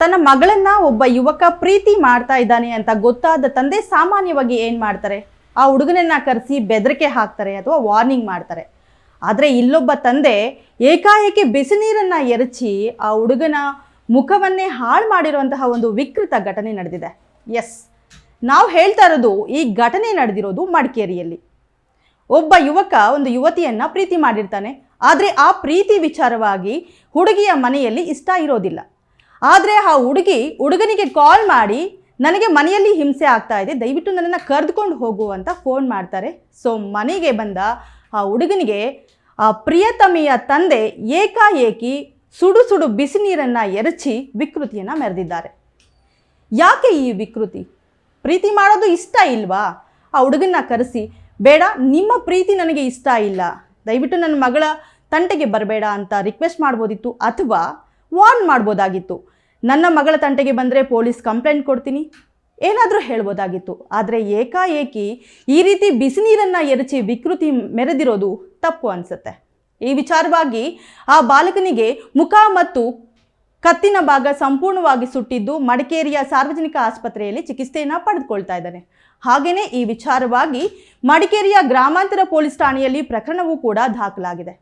ತನ್ನ ಮಗಳನ್ನ ಒಬ್ಬ ಯುವಕ ಪ್ರೀತಿ ಮಾಡ್ತಾ ಇದ್ದಾನೆ ಅಂತ ಗೊತ್ತಾದ ತಂದೆ ಸಾಮಾನ್ಯವಾಗಿ ಏನ್ ಮಾಡ್ತಾರೆ? ಆ ಹುಡುಗನನ್ನ ಕರೆಸಿ ಬೆದರಿಕೆ ಹಾಕ್ತಾರೆ ಅಥವಾ ವಾರ್ನಿಂಗ್ ಮಾಡ್ತಾರೆ. ಆದರೆ ಇಲ್ಲೊಬ್ಬ ತಂದೆ ಏಕಾಏಕಿ ಬಿಸಿ ನೀರನ್ನ ಎರಚಿ ಆ ಹುಡುಗನ ಮುಖವನ್ನೇ ಹಾಳು ಮಾಡಿರುವಂತಹ ಒಂದು ವಿಕೃತ ಘಟನೆ ನಡೆದಿದೆ. ಎಸ್ ನಾವು ಹೇಳ್ತಾ ಇರೋದು ಈ ಘಟನೆ ನಡೆದಿರೋದು ಮಡಿಕೇರಿಯಲ್ಲಿ. ಒಬ್ಬ ಯುವಕ ಒಂದು ಯುವತಿಯನ್ನ ಪ್ರೀತಿ ಮಾಡಿರ್ತಾನೆ. ಆದರೆ ಆ ಪ್ರೀತಿ ವಿಚಾರವಾಗಿ ಹುಡುಗಿಯ ಮನೆಯಲ್ಲಿ ಇಷ್ಟ ಇರೋದಿಲ್ಲ. ಆದರೆ ಆ ಹುಡುಗಿ, ಹುಡುಗನಿಗೆ ಕಾಲ್ ಮಾಡಿ, ನನಗೆ ಮನೆಯಲ್ಲಿ ಹಿಂಸೆ ಆಗ್ತಾ ಇದೆ, ದಯವಿಟ್ಟು ನನ್ನನ್ನು ಕರೆದುಕೊಂಡು ಹೋಗು ಅಂತ ಫೋನ್ ಮಾಡ್ತಾರೆ. ಸೊ ಮನೆಗೆ ಬಂದ ಆ ಹುಡುಗನಿಗೆ, ಆ ಪ್ರಿಯತಮಿಯ ತಂದೆ ಏಕಾಏಕಿ ಸುಡು ಸುಡು ಬಿಸಿ ನೀರನ್ನು ಎರಚಿ ವಿಕೃತಿಯನ್ನು ಮೆರೆದಿದ್ದಾರೆ. ಯಾಕೆ ಈ ವಿಕೃತಿ? ಪ್ರೀತಿ ಮಾಡೋದು ಇಷ್ಟ ಇಲ್ವಾ? ಆ ಹುಡುಗನ್ನ ಕರೆಸಿ, ಬೇಡ, ನಿಮ್ಮ ಪ್ರೀತಿ ನನಗೆ ಇಷ್ಟ ಇಲ್ಲ. ದಯವಿಟ್ಟು ನನ್ನ ಮಗಳ ತಂಟೆಗೆ ಬರಬೇಡ ಅಂತ ರಿಕ್ವೆಸ್ಟ್ ಮಾಡ್ಬೋದಿತ್ತು. ಅಥವಾ ವಾರ್ನ್ ಮಾಡ್ಬೋದಾಗಿತ್ತು. ನನ್ನ ಮಗಳ ತಂಟೆಗೆ ಬಂದರೆ ಪೊಲೀಸ್ ಕಂಪ್ಲೇಂಟ್ ಕೊಡ್ತೀನಿ. ಏನಾದರೂ ಹೇಳ್ಬೋದಾಗಿತ್ತು. ಆದರೆ ಏಕಾಏಕಿ ಈ ರೀತಿ ಬಿಸಿನೀರನ್ನು ಎರಚಿ ವಿಕೃತಿ ಮೆರೆದಿರೋದು ತಪ್ಪು ಅನಿಸುತ್ತೆ. ಈ ವಿಚಾರವಾಗಿ ಆ ಬಾಲಕನಿಗೆ ಮುಖ ಮತ್ತು ಕತ್ತಿನ ಭಾಗ ಸಂಪೂರ್ಣವಾಗಿ ಸುಟ್ಟಿದ್ದು ಮಡಿಕೇರಿಯ ಸಾರ್ವಜನಿಕ ಆಸ್ಪತ್ರೆಯಲ್ಲಿ ಚಿಕಿತ್ಸೆಯನ್ನು ಪಡೆದುಕೊಳ್ತಾ ಇದ್ದಾನೆ. ಹಾಗೆಯೇ ಈ ವಿಚಾರವಾಗಿ ಮಡಿಕೇರಿಯ ಗ್ರಾಮಾಂತರ ಪೊಲೀಸ್ ಠಾಣೆಯಲ್ಲಿ ಪ್ರಕರಣವೂ ಕೂಡ ದಾಖಲಾಗಿದೆ.